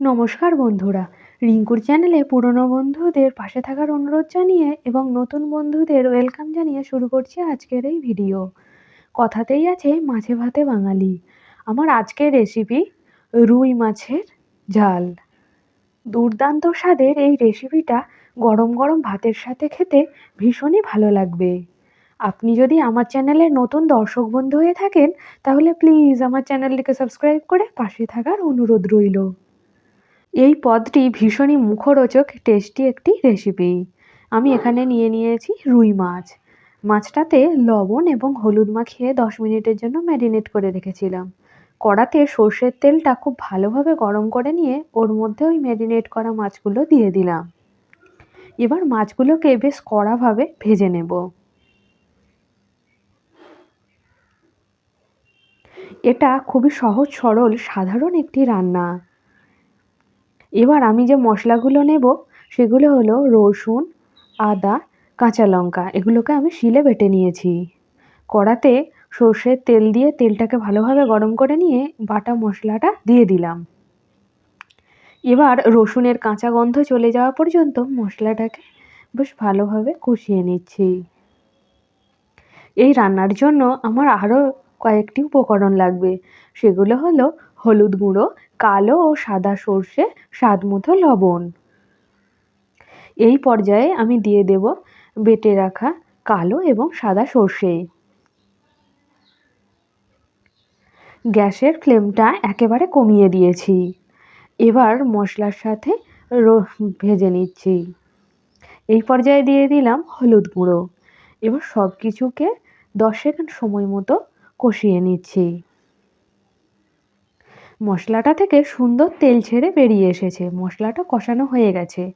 নমস্কার বন্ধুরা। রিঙ্কুর চ্যানেলে পুরনো বন্ধুদের পাশে থাকার অনুরোধ জানিয়ে এবং নতুন বন্ধুদের ওয়েলকাম জানিয়ে শুরু করছি আজকের এই ভিডিও। কথাতেই আছে মাছে ভাতে বাঙালি। আমার আজকের রেসিপি রুই মাছের ঝাল। দুর্দান্ত স্বাদের এই রেসিপিটা গরম গরম ভাতের সাথে খেতে ভীষণই ভালো লাগবে। আপনি যদি আমার চ্যানেলের নতুন দর্শক বন্ধু হয়ে থাকেন, তাহলে প্লিজ আমার চ্যানেলটিকে সাবস্ক্রাইব করে পাশে থাকার অনুরোধ রইল। এই পদটি ভীষণই মুখরোচক, টেস্টি একটি রেসিপি আমি এখানে নিয়ে নিয়েছি রুই মাছ। মাছটাতে লবণ এবং হলুদ মাখিয়ে দশ মিনিটের জন্য ম্যারিনেট করে রেখেছিলাম। কড়াতে সর্ষের তেলটা খুব ভালোভাবে গরম করে নিয়ে ওর মধ্যে ওই ম্যারিনেট করা মাছগুলো দিয়ে দিলাম। এবার মাছগুলোকে বেশ কড়াভাবে ভেজে নেব। এটা খুবই সহজ সরল সাধারণ একটি রান্না। এবার আমি যে মশলাগুলো নেব, সেগুলো হলো রসুন, আদা, কাঁচা লঙ্কা। এগুলোকে আমি শিলে বেটে নিয়েছি। কড়াতে সর্ষের তেল দিয়ে তেলটাকে ভালোভাবে গরম করে নিয়ে বাটা মশলাটা দিয়ে দিলাম। এবার রসুনের কাঁচা গন্ধ চলে যাওয়া পর্যন্ত মশলাটাকে বেশ ভালোভাবে কষিয়ে নিচ্ছি। এই রান্নার জন্য আমার আরও কয়েকটি উপকরণ লাগবে। সেগুলো হলো হলুদ গুঁড়ো, কালো ও সাদা সর্ষে, স্বাদ মতো লবণ। এই পর্যায়ে আমি দিয়ে দেব বেটে রাখা কালো এবং সাদা সর্ষে। গ্যাসের ফ্লেমটা একেবারে কমিয়ে দিয়েছি। এবার মশলার সাথে ভেজে নিচ্ছি। এই পর্যায়ে দিয়ে দিলাম হলুদ গুঁড়ো। এবার সব কিছুকে দশ সেকেন্ড সময় মতো কষিয়ে নিচ্ছি। মশলাটা থেকে সুন্দর তেল ছেড়ে বেরিয়ে এসেছে। মশলাটা কষানো হয়ে গেছে।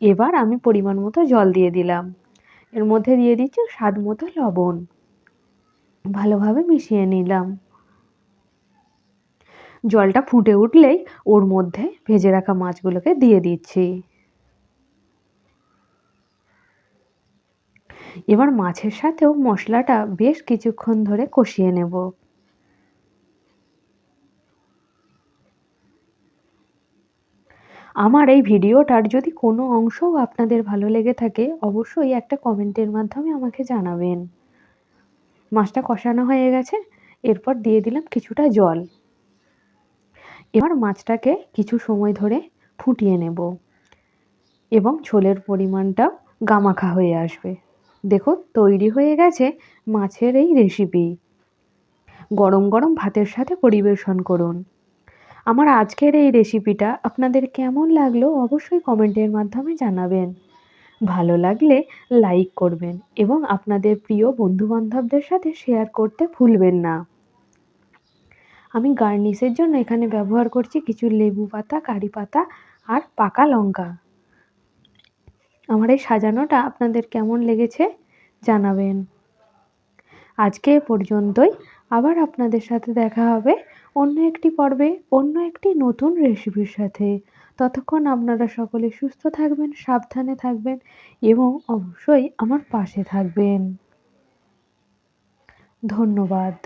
এবার আমি পরিমাণ মতো জল দিয়ে দিলাম। এর মধ্যে দিয়ে দিচ্ছি স্বাদ মতো লবণ। ভালোভাবে মিশিয়ে নিলাম। জলটা ফুটে উঠলেই ওর মধ্যে ভেজে রাখা মাছগুলোকে দিয়ে দিচ্ছি। এবার মাছের সাথেও মশলাটা বেশ কিছুক্ষণ ধরে কষিয়ে নেব। আমার এই ভিডিওটার যদি কোনো অংশও আপনাদের ভালো লেগে থাকে, অবশ্যই একটা কমেন্টের মাধ্যমে আমাকে জানাবেন। মাছটা কষানো হয়ে গেছে, এরপর দিয়ে দিলাম কিছুটা জল। এবার মাছটাকে কিছু সময় ধরে ফুটিয়ে নেব এবং ঝোলের পরিমাণটাও গামাখা হয়ে আসবে। দেখুন তৈরি হয়ে গেছে মাছের এই রেসিপি গরম গরম ভাতের সাথে পরিবেশন করুন। আমার আজকের এই রেসিপিটা আপনাদের কেমন লাগল অবশ্যই কমেন্টের মাধ্যমে জানাবেন। ভালো লাগলে লাইক করবেন এবং আপনাদের প্রিয় বন্ধুবান্ধবদের সাথে শেয়ার করতে ভুলবেন না। আমি গার্নিশের জন্য এখানে ব্যবহার করছি কিছু লেবু পাতা, কারি পাতা আর পাকা লঙ্কা। আমার এই সাজানোটা আপনাদের কেমন লেগেছে জানাবেন। আজকে এ পর্যন্তই। আবার আপনাদের সাথে দেখা হবে অন্য একটি পর্বে, অন্য একটি নতুন রেসিপির সাথে। ততক্ষণ আপনারা সকলে সুস্থ থাকবেন, সাবধানে থাকবেন এবং অবশ্যই আমার পাশে থাকবেন। ধন্যবাদ।